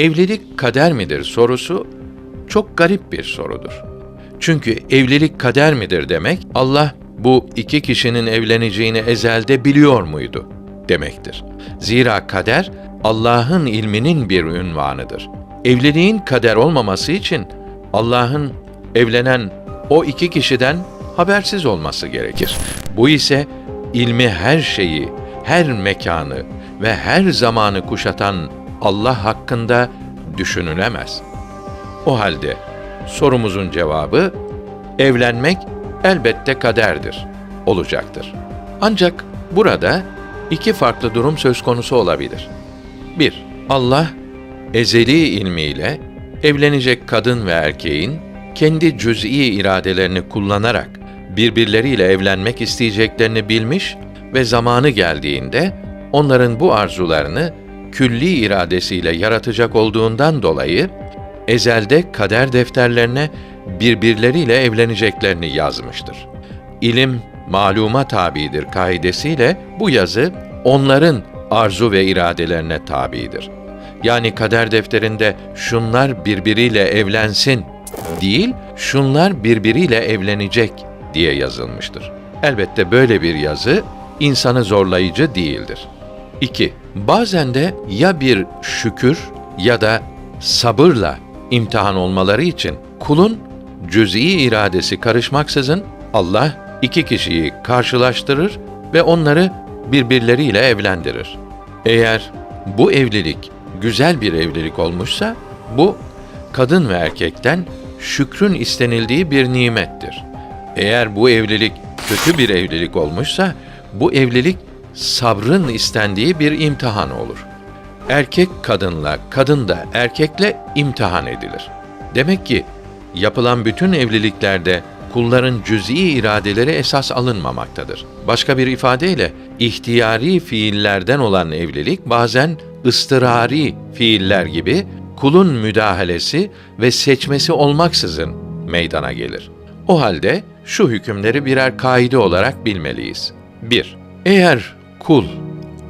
Evlilik kader midir sorusu çok garip bir sorudur. Çünkü evlilik kader midir demek Allah bu iki kişinin evleneceğini ezelde biliyor muydu demektir. Zira kader Allah'ın ilminin bir ünvanıdır. Evliliğin kader olmaması için Allah'ın evlenen o iki kişiden habersiz olması gerekir. Bu ise ilmi her şeyi, her mekanı ve her zamanı kuşatan Allah hakkında düşünülemez. O halde sorumuzun cevabı evlenmek elbette kaderdir olacaktır. Ancak burada iki farklı durum söz konusu olabilir. 1. Allah ezeli ilmiyle evlenecek kadın ve erkeğin kendi cüz'i iradelerini kullanarak birbirleriyle evlenmek isteyeceklerini bilmiş ve zamanı geldiğinde onların bu arzularını külli iradesiyle yaratacak olduğundan dolayı ezelde kader defterlerine birbirleriyle evleneceklerini yazmıştır. İlim maluma tabidir kaidesiyle bu yazı onların arzu ve iradelerine tabidir. Yani kader defterinde şunlar birbiriyle evlensin değil, şunlar birbiriyle evlenecek diye yazılmıştır. Elbette böyle bir yazı insanı zorlayıcı değildir. 2. Bazen de ya bir şükür ya da sabırla imtihan olmaları için kulun cüz'i iradesi karışmaksızın Allah iki kişiyi karşılaştırır ve onları birbirleriyle evlendirir. Eğer bu evlilik güzel bir evlilik olmuşsa bu kadın ve erkekten şükrün istenildiği bir nimettir. Eğer bu evlilik kötü bir evlilik olmuşsa bu evlilik sabrın istendiği bir imtihan olur. Erkek kadınla, kadın da erkekle imtihan edilir. Demek ki yapılan bütün evliliklerde kulların cüz'i iradeleri esas alınmamaktadır. Başka bir ifadeyle ihtiyari fiillerden olan evlilik bazen ıstırari fiiller gibi kulun müdahalesi ve seçmesi olmaksızın meydana gelir. O halde şu hükümleri birer kaide olarak bilmeliyiz. 1. Eğer kul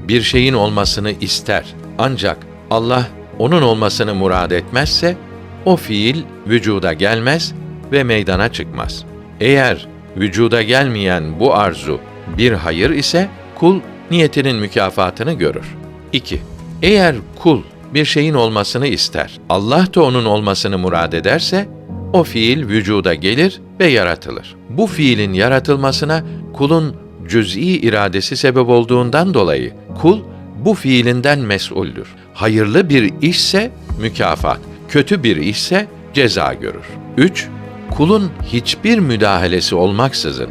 bir şeyin olmasını ister ancak Allah onun olmasını murad etmezse o fiil vücuda gelmez ve meydana çıkmaz. Eğer vücuda gelmeyen bu arzu bir hayır ise kul niyetinin mükafatını görür. 2. Eğer kul bir şeyin olmasını ister, Allah da onun olmasını murad ederse o fiil vücuda gelir ve yaratılır. Bu fiilin yaratılmasına kulun cüz'i iradesi sebep olduğundan dolayı kul bu fiilinden mesuldür. Hayırlı bir işse mükafat, kötü bir işse ceza görür. 3. Kulun hiçbir müdahalesi olmaksızın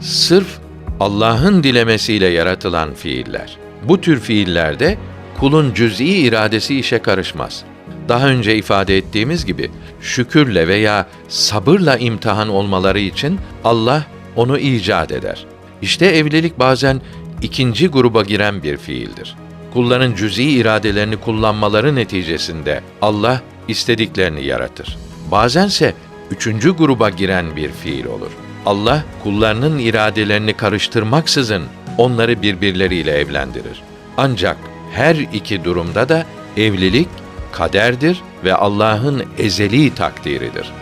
sırf Allah'ın dilemesiyle yaratılan fiiller. Bu tür fiillerde kulun cüz'i iradesi işe karışmaz. Daha önce ifade ettiğimiz gibi şükürle veya sabırla imtihan olmaları için Allah onu icat eder. İşte evlilik bazen ikinci gruba giren bir fiildir. Kulların cüz'i iradelerini kullanmaları neticesinde Allah istediklerini yaratır. Bazense üçüncü gruba giren bir fiil olur. Allah kullarının iradelerini karıştırmaksızın onları birbirleriyle evlendirir. Ancak her iki durumda da evlilik kaderdir ve Allah'ın ezeli takdiridir.